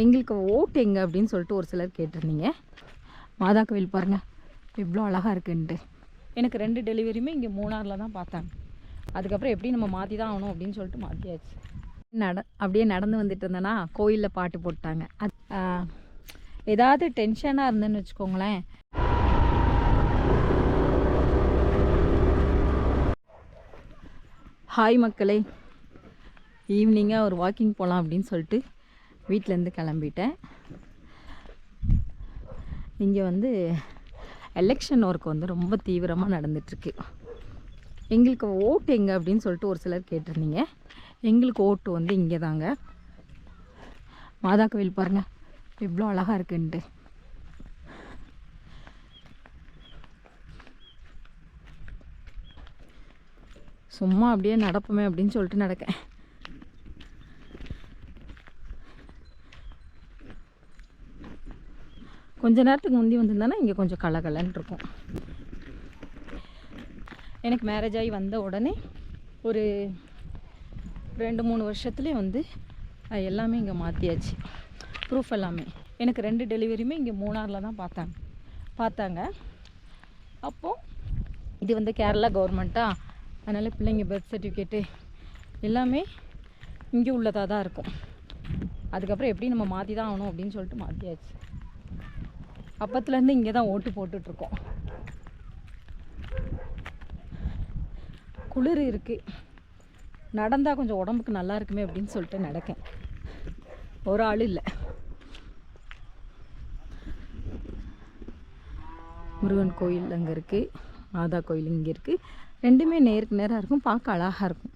எங்களுக்கு ஓட்டு எங்கே அப்படின்னு சொல்லிட்டு ஒரு சிலர் கேட்டிருந்தீங்க. மாதா கோவில் பாருங்கள் இவ்வளோ அழகாக இருக்குன்ட்டு. எனக்கு ரெண்டு டெலிவரியுமே இங்கே மூணாரில் தான் பார்த்தாங்க. அதுக்கப்புறம் எப்படி நம்ம மாற்றி தான் ஆகணும் அப்படின்னு சொல்லிட்டு மாற்றியாச்சு நட அப்படியே நடந்து வந்துட்டு இருந்தேன்னா கோயிலில் பாட்டு போட்டாங்க. அது ஏதாவது டென்ஷனாக இருந்தேன்னு வச்சுக்கோங்களேன். ஹாய் மக்களே ஈவினிங்காக ஒரு வாக்கிங் போகலாம் அப்படின்னு சொல்லிட்டு வீட்டிலேருந்து கிளம்பிட்டேன். இங்கே வந்து எலெக்ஷன் ஒர்க் வந்து ரொம்ப தீவிரமாக நடந்துட்டுருக்கு. எங்களுக்கு ஓட்டு எங்கே அப்படின்னு சொல்லிட்டு ஒரு சிலர் கேட்டிருந்தீங்க. எங்களுக்கு ஓட்டு வந்து இங்கே தாங்க மாதா கோவில் பாருங்கள் இவ்வளோ அழகாக இருக்குன்ட்டு. சும்மா அப்படியே நடப்போமே அப்படின்னு சொல்லிட்டு நடக்கேன். கொஞ்ச நேரத்துக்கு முந்தி வந்திருந்தானா இங்கே கொஞ்சம் கலகலன்னு இருக்கும். எனக்கு மேரேஜ் ஆகி வந்த உடனே ஒரு ரெண்டு மூணு வருஷத்துலேயே வந்து எல்லாமே இங்கே மாற்றியாச்சு ப்ரூஃப் எல்லாமே. எனக்கு ரெண்டு டெலிவரியுமே இங்கே மூணாரில் தான் பார்த்தாங்க. பார்த்தாங்க. அப்போது இது வந்து கேரளா கவர்மெண்ட்டா அதனால் பிள்ளைங்க பர்த் சர்டிஃபிகேட்டு எல்லாமே இங்கே உள்ளதாக தான் இருக்கும். அதுக்கப்புறம் எப்படி நம்ம மாற்றி தான் ஆகணும் அப்படின்னு சொல்லிட்டு மாற்றியாச்சு அப்பத்துலேருந்து இங்கே தான் ஓட்டு போட்டுட்ருக்கோம். குளிர் இருக்குது நடந்தால் கொஞ்சம் உடம்புக்கு நல்லா இருக்குமே அப்படின்னு சொல்லிட்டு நடக்கேன். ஒரு ஆள் இல்லை. முருகன் கோயில் அங்கே இருக்குது மாதா கோயில் இங்கே இருக்குது ரெண்டுமே நேருக்கு நேராக இருக்கும். பார்க்க அழகாக இருக்கும்.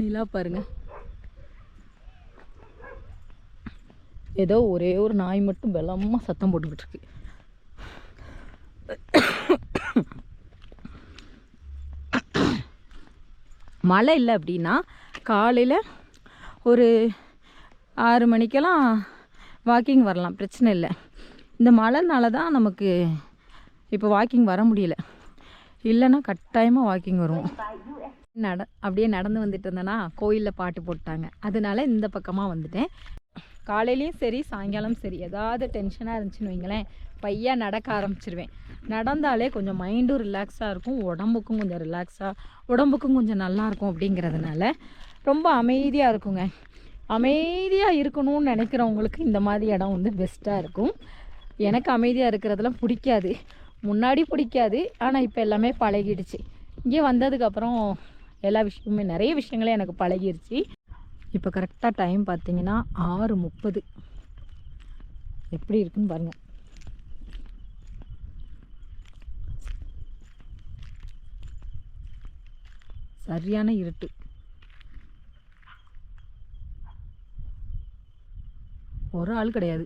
நிலா பாருங்கள் ஏதோ ஒரே ஒரு நாய் மட்டும் பலமாக சத்தம் போட்டுக்கிட்டு இருக்கு மழை இல்லை அப்படின்னா காலையில் ஒரு ஆறு மணிக்கெல்லாம் வாக்கிங் வரலாம் பிரச்சனை இல்லை. இந்த மழைனால தான் நமக்கு இப்போ வாக்கிங் வர முடியல. இல்லைன்னா கட்டாயமாக வாக்கிங் வருவோம். நட அப்படியே நடந்து வந்துட்டு இருந்தேன்னா கோயிலில் பாட்டு போட்டாங்க. அதனால இந்த பக்கமாக வந்துட்டேன். காலையிலையும் சரி சாயங்காலம் சரி. ஏதாவது டென்ஷனாக இருந்துச்சுன்னு வைங்களேன் பையன் நடக்க ஆரம்பிச்சிருவேன். நடந்தாலே கொஞ்சம் மைண்டும் ரிலாக்ஸாக இருக்கும். உடம்புக்கும் கொஞ்சம் ரிலாக்ஸாக உடம்புக்கும் கொஞ்சம் நல்லாயிருக்கும் அப்படிங்கிறதுனால ரொம்ப அமைதியாக இருக்குங்க. அமைதியாக இருக்கணும்னு நினைக்கிறவங்களுக்கு இந்த மாதிரி இடம் வந்து பெஸ்ட்டாக இருக்கும். எனக்கு அமைதியாக இருக்கிறதெல்லாம் பிடிக்காது. முன்னாடி பிடிக்காது. ஆனால் இப்போ எல்லாமே பழகிடுச்சு. இங்கே வந்ததுக்கப்புறம் எல்லா விஷயமுமே நிறைய விஷயங்களே எனக்கு பழகிடுச்சு இப்போ கரெக்டாக டைம் பார்த்தீங்கன்னா ஆறு முப்பது. எப்படி இருக்குன்னு பாருங்கள் சரியான இருட்டு. ஒரு ஆள் கிடையாது.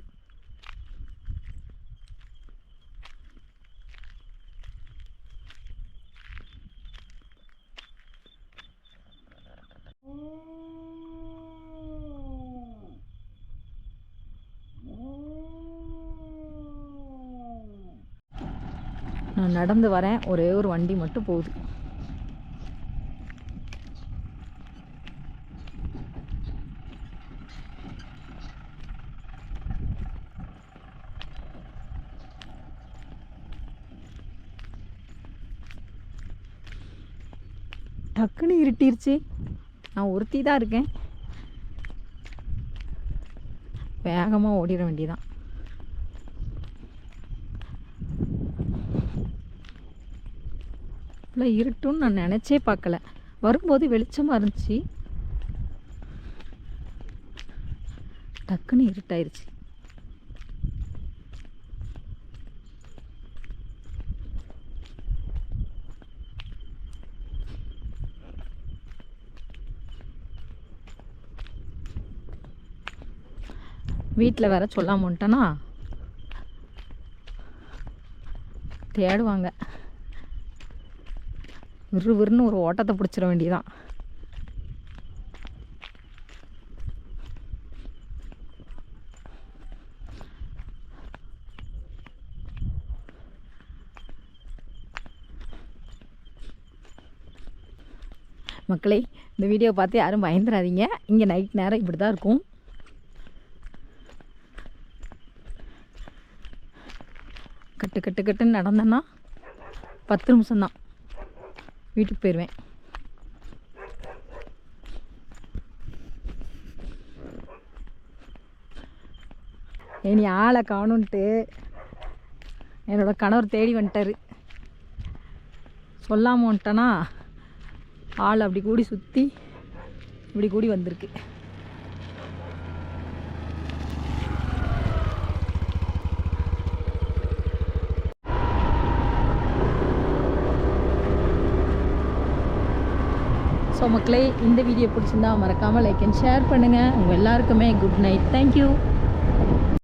நான் நடந்து வரேன். ஒரே ஒரு வண்டி மட்டும் போகுது. டக்குன்னு இருட்டிருச்சு. நான் ஒருத்தி தான் இருக்கேன். வேகமாக ஓடிட வேண்டியதான் இவ்வளோ இருட்டுன்னு நான் நினச்சே பார்க்கல. வரும்போது வெளிச்சமாக இருந்துச்சு. டக்குன்னு இருட்டாயிருச்சு. வீட்டில் வேற சொல்லாம தேடுவாங்க. விறு விறுன்னு ஒரு ஓட்டத்தை பிடிச்சிட வேண்டியதான் மக்களே இந்த வீடியோ பார்த்து யாரும் பயந்துடாதீங்க இங்கே நைட் நேரம் இப்படி தான் இருக்கும். கட்டு கட்டு கட்டுன்னு நடந்தேன்னா பத்து நிமிஷம்தான். வீட்டுக்கு போயிடுவேன் இனி ஆளை காணுன்ட்டு என்னோட கணவர் தேடி வந்துட்டாரு. சொல்லாமல் வந்துட்டேனா ஆள் அப்படி கூடி சுற்றி இப்படி கூடி வந்திருக்கு. ஸோ மக்களே இந்த வீடியோ பிடிச்சிருந்தா மறக்காமல் லைக் அண்ட் ஷேர் பண்ணுங்கள் உங்கள் எல்லாருக்குமே குட் நைட் தேங்க்யூ